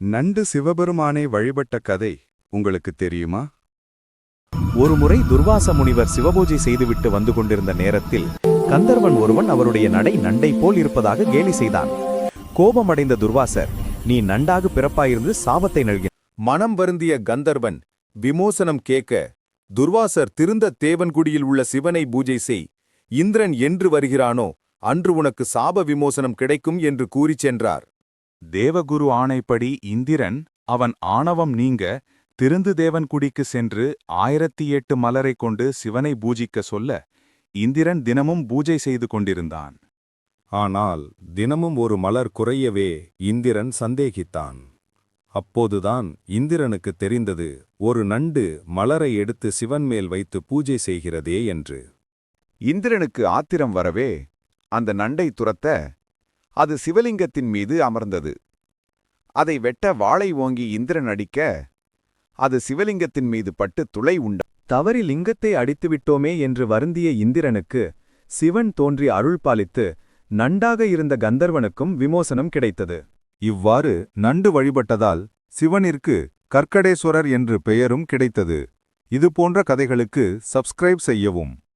நண்டு சிவபெருமானை வழிபட்ட கதை உங்களுக்கு தெரியுமா? ஒருமுறை துர்வாச முனிவர் சிவபூஜை செய்துவிட்டு வந்து கொண்டிருந்த நேரத்தில் கந்தர்வன் ஒருவன் அவருடைய நடை நண்டை போல் இருப்பதாக கேலி செய்தான். கோபமடைந்த துர்வாசர் நீ நண்டாக பிறப்பாயிருந்து சாபத்தை நல்கின மனம் வருந்திய கந்தர்வன் விமோசனம் கேட்க துர்வாசர் திருந்த தேவன்குடியில் உள்ள சிவனை பூஜை செய். இந்திரன் என்று வருகிறானோ அன்று உனக்கு சாப விமோசனம் கிடைக்கும் என்று கூறிச் சென்றார். தேவகுரு ஆணைப்படி இந்திரன் அவன் ஆணவம் நீங்க திருந்து தேவன்குடிக்கு சென்று ஆயிரத்தி எட்டு மலரை கொண்டு சிவனை பூஜிக்க சொல்ல இந்திரன் தினமும் பூஜை செய்து கொண்டிருந்தான். ஆனால் தினமும் ஒரு மலர் குறையவே இந்திரன் சந்தேகித்தான். அப்போதுதான் இந்திரனுக்கு தெரிந்தது ஒரு நண்டு மலரை எடுத்து சிவன் மேல் வைத்து பூஜை செய்கிறதே என்று. இந்திரனுக்கு ஆத்திரம் வரவே அந்த நண்டை துரத்த அது சிவலிங்கத்தின் மீது அமர்ந்தது. அதை வெட்ட வாளை ஓங்கி இந்திரன் அடிக்க அது சிவலிங்கத்தின் மீது பட்டு துளை உண்ட? தவறி லிங்கத்தை அடித்துவிட்டோமே என்று வருந்திய இந்திரனுக்கு சிவன் தோன்றி அருள் பாலித்து நண்டாக இருந்த கந்தர்வனுக்கும் விமோசனம் கிடைத்தது. இவ்வாறு நண்டு வழிபட்டதால் சிவனிற்கு கற்கடேஸ்வரர் என்று பெயரும் கிடைத்தது. இது போன்ற கதைகளுக்கு சப்ஸ்கிரைப் செய்யவும்.